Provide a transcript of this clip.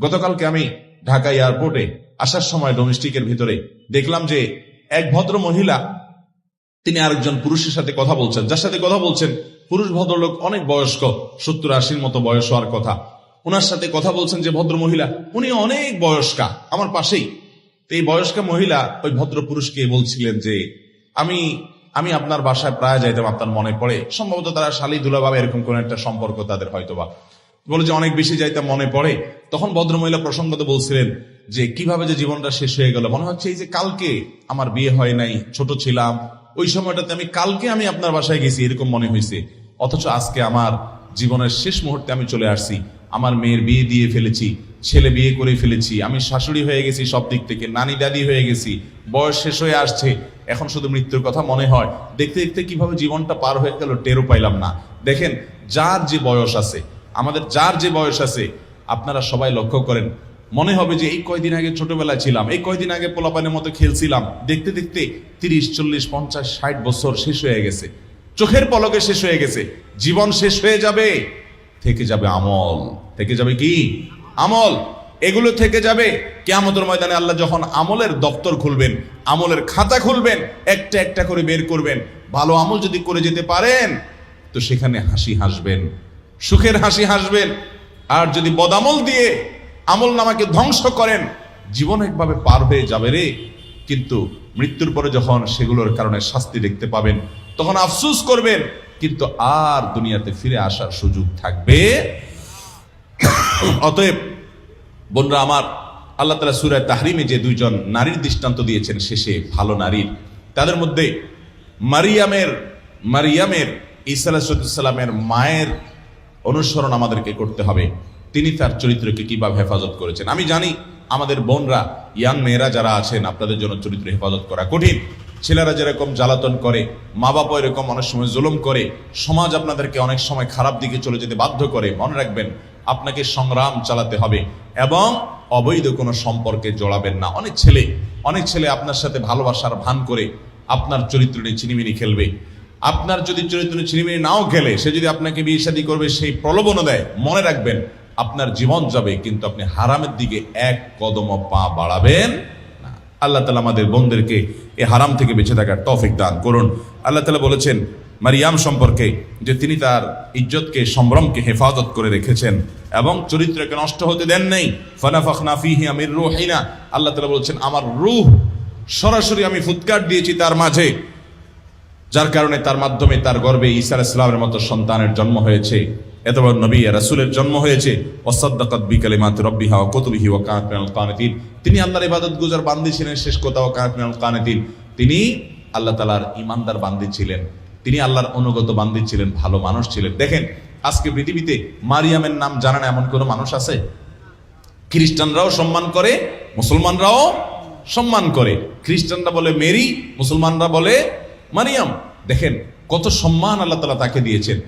গতকালকে আমি ঢাকা এয়ারপোর্টে আসার সময় ডোমেস্টিকের ভিতরে দেখলাম যে এক ভদ্র মহিলা তিনি আরেকজন পুরুষের সাথে কথা বলছেন। যার সাথে কথা বলছেন, পুরুষ ভদ্রলোক অনেক বয়স্ক, সত্তর আশির মতো বয়স হওয়ার কথা। ওনার সাথে কথা বলছেন যে ভদ্র মহিলা উনি অনেক বয়স্কা, আমার পাশেই। এই বয়স্কা মহিলা, ওই ভদ্র পুরুষকে বলছিলেন যে, আমি আমি আপনার বাসায় প্রায় যাইতাম, আপনার মনে পড়ে। সম্ভবত তারা শালি দুলাভাবে এরকম কোন একটা সম্পর্ক তাদের হয়তোবা। বলে যে অনেক বেশি যাইতে মনে পড়ে। তখন ভদ্রমহিলা প্রসঙ্গত বলছিলেন যে, কীভাবে যে জীবনটা শেষ হয়ে গেল? মনে হচ্ছে এই যে কালকে আমার বিয়ে হয় নাই, ছোট ছিলাম। ওই সময়টাতে আমি, কালকে আমি আপনার বাসায় গেছি, এরকম মনে হয়েছে। অথচ আজকে আমার জীবনের শেষ মুহূর্তে আমি চলে আসছি। আমার মেয়ের বিয়ে দিয়ে ফেলেছি, ছেলে বিয়ে করে ফেলেছি। আমি শাশুড়ি হয়ে গেছি সব দিক থেকে, নানি দাদি হয়ে গেছি, বয়স শেষ হয়ে আসছে। এখন শুধু মৃত্যুর কথা মনে হয়। দেখতে দেখতে কীভাবে জীবনটা পার হয়ে গেল টেরও পাইলাম না। দেখেন, যার যে বয়স আছে আমাদের যার যে বয়স আছে, আপনারা সবাই লক্ষ্য করেন। মনে হবে যে এই কয়দিন আগে ছোটবেলায় ছিলাম, এই কয়দিন আগে পোলাপানের মতো খেলছিলাম। দেখতে দেখতে তিরিশ, চল্লিশ, পঞ্চাশ, ষাট বছর শেষ হয়ে গেছে। চোখের পলকে শেষ হয়ে গেছে। জীবন শেষ হয়ে যাবে, থেকে যাবে আমল। থেকে যাবে কি? আমল। এগুলো থেকে যাবে কেয়ামতের ময়দানে আল্লাহ যখন আমলের দপ্তর খুলবেন, আমলের খাতা খুলবেন, একটা একটা করে বের করবেন। ভালো আমল যদি করে যেতে পারেন, তো সেখানে হাসি হাসবেন। সুখের হাসি হাসবেন। আর যদি বদামল দিয়ে আমল নামাকে ধ্বংস করেন, জীবন একভাবে পার হয়ে যাবে রে। কিন্তু মৃত্যুর পরে যখন সেগুলোর কারণে শাস্তি দেখতে পাবেন, তখন আফসুস করবেন, কিন্তু আর দুনিয়াতে ফিরে আসার সুযোগ থাকবে। অতএব বোনরা আমার, আল্লাহ তালা সুরায় তাহরিমে যে দুইজন নারীর দৃষ্টান্ত দিয়েছেন শেষে ভালো নারীর। তাদের মধ্যে মারিয়ামের মারিয়ামের ইসালামের মায়ের অনুসরণ আমাদেরকে করতে হবে। তিনি তার চরিত্রকে কীভাবে হেফাজত করেছেন? আমি জানি আমাদের বোনরা ইয়াং মেয়েরা যারা আছেন, আপনাদের জন্য চরিত্র হেফাজত করা কঠিন। ছেলেরা যেরকম জ্বালাতন করে মা বাবা এরকম অনেক সময় জুলুম করে, সমাজ আপনাদেরকে অনেক সময় খারাপ দিকে চলে যেতে বাধ্য করে। মনে রাখবেন, আপনাকে সংগ্রাম চালাতে হবে এবং অবৈধ কোনো সম্পর্কে জড়াবেন না। অনেক ছেলে অনেক ছেলে আপনার সাথে ভালোবাসার ভান করে আপনার চরিত্র নিয়ে চিনিমিনি খেলবে। আপনার যদি চরিত্র নিয়ে চিনিমিনি নাও খেলে, সে যদি আপনাকে বিয়ে শাদী করবে, সেই প্রলোভনও দেয়। মনে রাখবেন, আপনার জীবন যাবে, কিন্তু আপনি হারামের দিকে এক কদম পা বাড়াবেন আল্লাহ তালা আমাদের বোনদেরকে এ হারাম থেকে বেঁচে থাকার তৌফিক দান করুন। আল্লাহ তালা বলেছেন, মারিয়াম সম্পর্কে যে তিনি তার ইজ্জতকে, সম্ভ্রমকে হেফাজত করে রেখেছেন এবং চরিত্রকে নষ্ট হতে দেন নেই, ফানাফাখনা ফিহি আমির রুহিনা। আল্লাহ তালা বলছেন, আমার রূহ সরাসরি আমি ফুৎকার দিয়েছি তার মাঝে। যার কারণে তার মাধ্যমে তার গর্বে ঈসা ইসলামের মতো সন্তানের জন্ম হয়েছে। এত বড় নবী রাসুলের জন্ম হয়েছে। ওয়াসাদ্দাকাত বিকালিমাত রাব্বিহা ওয়া কুতুবিহি ওয়া কানাত মিনাল কানিতিন। তিনি আল্লাহর ইবাদত গুজার বান্দি ছিলেন, শেষ কথা ওয়া কানাত মিনাল তিনি আল্লাহ তাআলার ঈমানদার বান্দি ছিলেন। তিনি আল্লাহর অনুগত বান্দি ছিলেন, ভালো মানুষ ছিলেন। দেখেন, আজকে পৃথিবীতে মারিয়ামের নাম জানা না এমন কোনো মানুষ আছে? খ্রিস্টানরাও সম্মান করে, মুসলমানরাও সম্মান করে। খ্রিস্টানরা বলে মেরি, মুসলমানরা বলে মারিয়াম। দেখেন কত সম্মান আল্লাহ তালা তাকে দিয়েছেন।